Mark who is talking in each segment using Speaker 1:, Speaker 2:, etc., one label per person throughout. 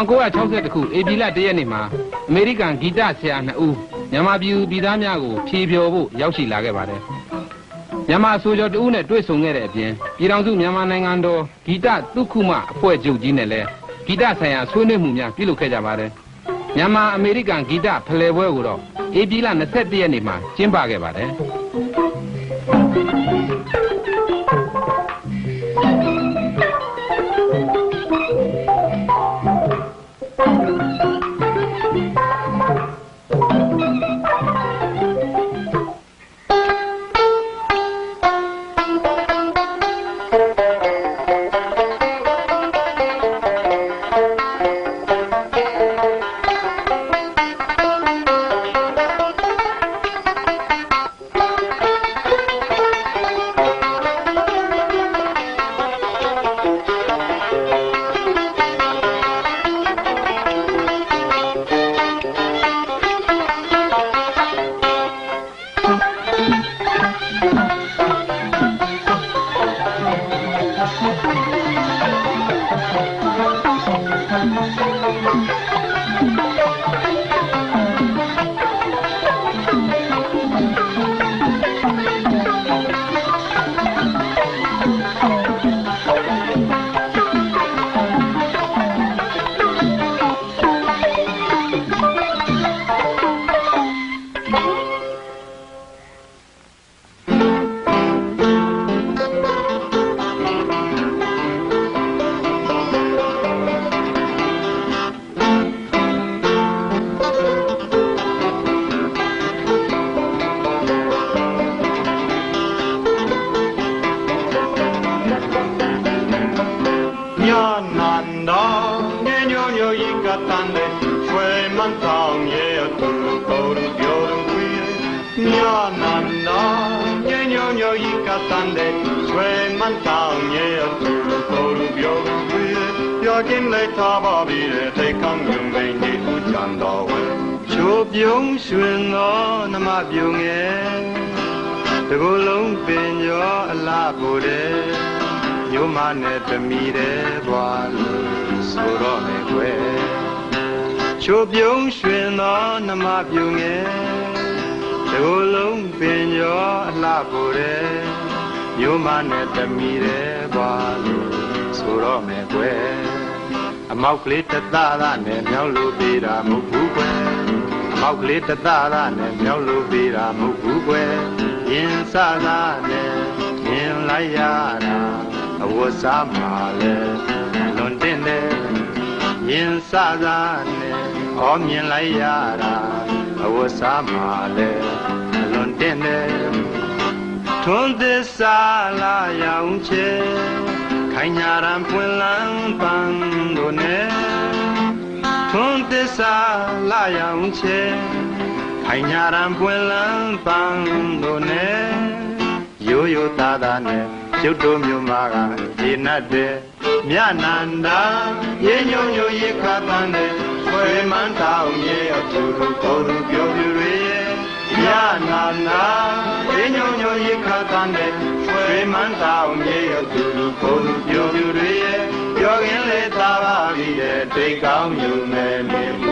Speaker 1: 1962ခုဧပြီလ1ရက်နေ့မှာအမေရိကန်ဂီတဆရာ2ဦးမြန်မာပြည်သူပြည်သားများကိုဖြေဖျော်ဖို့ရောက်ရှိလာခဲ့ပါတယ်မြန်မာဆိုကျော်တဦးနဲ့တွေ့ဆုံခဲ့တဲ့အပြင်ပြည်ထောင်စုမြန်မာနိုင်ငံတော်ဂီတသုခုမအဖွဲ့ချုပ်ကြီးနဲ့လည်းဂီတဆိုင်ရာဆွေးနွေးမှုများပြုလုပ်ခဲ့ကြပါတယ်မြန်မာအမေရိကန်ဂီတဖလှယ်ပွဲကိုတော့ဧပြီလ21ရက်နေ့မှာကျင်းပခဲ့ပါတယ်
Speaker 2: ညယိကတန်တဲ့ရွှေမန်းဆောင်ရဲ့သူကိုယ်တို့ပြောလို့ခွေပြောကင်းလိုက်တာပါပြီတဲ့ထိတ်ကံယုံမိန်ဒီဦးချန်တော်ဝဲချိုးပြုံးရွှင်သောနမပြုံငယ် တကူလုံးပင်ရောအလားကိုတဲ့ညိုမနဲ့တမီတဲ့ဘွာလို့ဆိုတော့မယ်ကွယ်ချိုးပြုံးရွှင်သောနမပြုံငယ်တကူလုံးပင်ရောအလားကိုတဲ့ညိုမနဲ့တမီတဲ့ဘွာလို့ဆိုတော့မယ်ကွယ်အမောက်ကလေးတသားသားနဲ့မြောက်လို့ပေးတာမဟုတ်ဘူးကွယ်မောက်ကလေးတသားသားနဲ့မြောက်လို့ပေးတာမဟုတ်ဘူးကွယ်ရင်စသာနဲ့မြင်လိုက်ရတာအဝတ်စားမှာလဲလွန်တင်တယ်ရင်စသာနဲ့ဟောမြင်လိုက်ရတာ အဝတ်စားမှာလဲလွန်တင်တယ်ထွန်းသစ္စာလာရောင်ချေခိုင်ညာရန်ပွင့်လန်းပန်းတို့နဲ့ထွန်းသစ္စာလာရောင်ချေခိုင်ညာရန်ပွင့်လန်းပန်းတို့နဲ့ရိုးရိုးသားသားနဲ့ကျုပ်တို့မြို့မှာကရေနတ်တဲ့မြနန္ဒာရေညုံညိုရေခါတန်းတဲ့ ဝေမန်းတောင်ရေအထူးတို့ကိုယ်တို့ပြောပြတွေရဲ့မြနန္ဒာရေညုံညိုရေခါတန်းတဲ့ဝေမန်းတောင်ရေအထူးတို့ကိုယ်တို့ပြောပြတွေရဲ့ပြောခင်လေသာပါပြီတဲ့တိတ်ကောင်းယူမယ်မြေ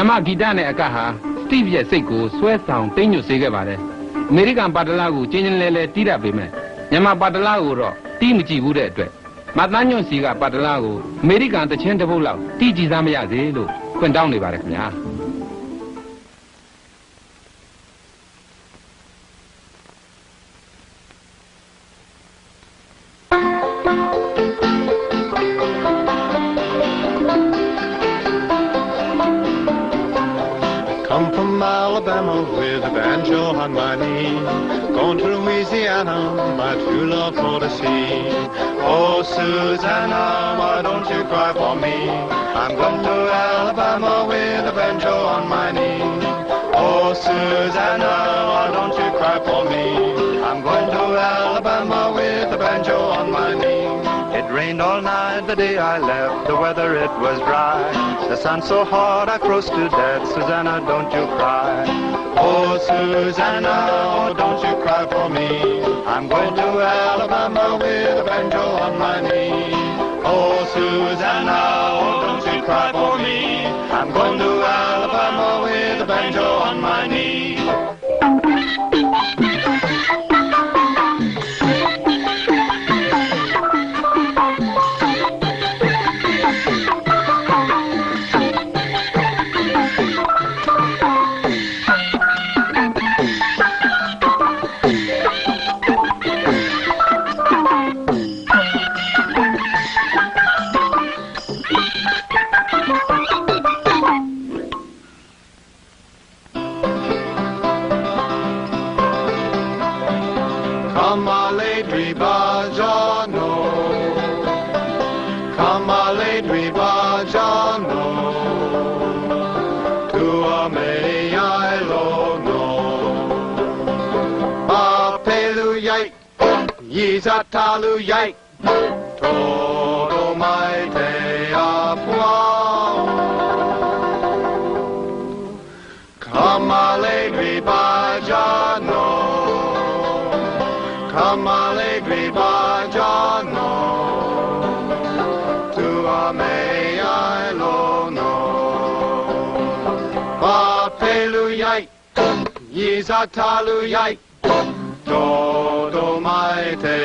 Speaker 1: မြန်မာဂီတနဲ့အကဟာစတိဗ်ရဲ့စိတ်ကိုဆွဲဆောင်တိမ်ညွတ်စေခဲ့ပါတယ်အမေရိကန်ပါတလာကိုကျင်းချင်းလဲလဲတီးတတ်ပေမဲ့မြန်မာပါတလာကိုတော့တီးမကြည့်ဘူးတဲ့အတွက်မတန်းညွန့်စီကပါတလာကိုအမေရိကန်တချင်းတစ်ပုတ်လောက်တီးကြည့်စားမရစေလို့ခွင့်တောင်းနေပါတယ်ခင်ဗျာ
Speaker 2: with a banjo on my knee. Going to Louisiana, my true love for oh, to see. Oh, Susanna, why don't you cry for me? I'm going to Alabama with a banjo on my knee. Oh, Susanna, why don't you cry for me? I'm going to Alabama rained all night the day I left, the weather it was dry. The sun so hot I froze to death, Susanna, don't you cry. Oh, Susanna, oh, don't you cry for me. I'm going to Alabama with a banjo on my knee. Oh, Susanna, oh, don't you cry for me. I'm going to Alabama with a banjo on my knee. Kamale Dribajano Kamale Dribajano Tua me I no Apelu yai Yizatalu yai. Todo mai te apua. Kamale Dribajano Amale griba jano Tu ame ai lono Ba pelu yai Yizatalu yai Do do mai te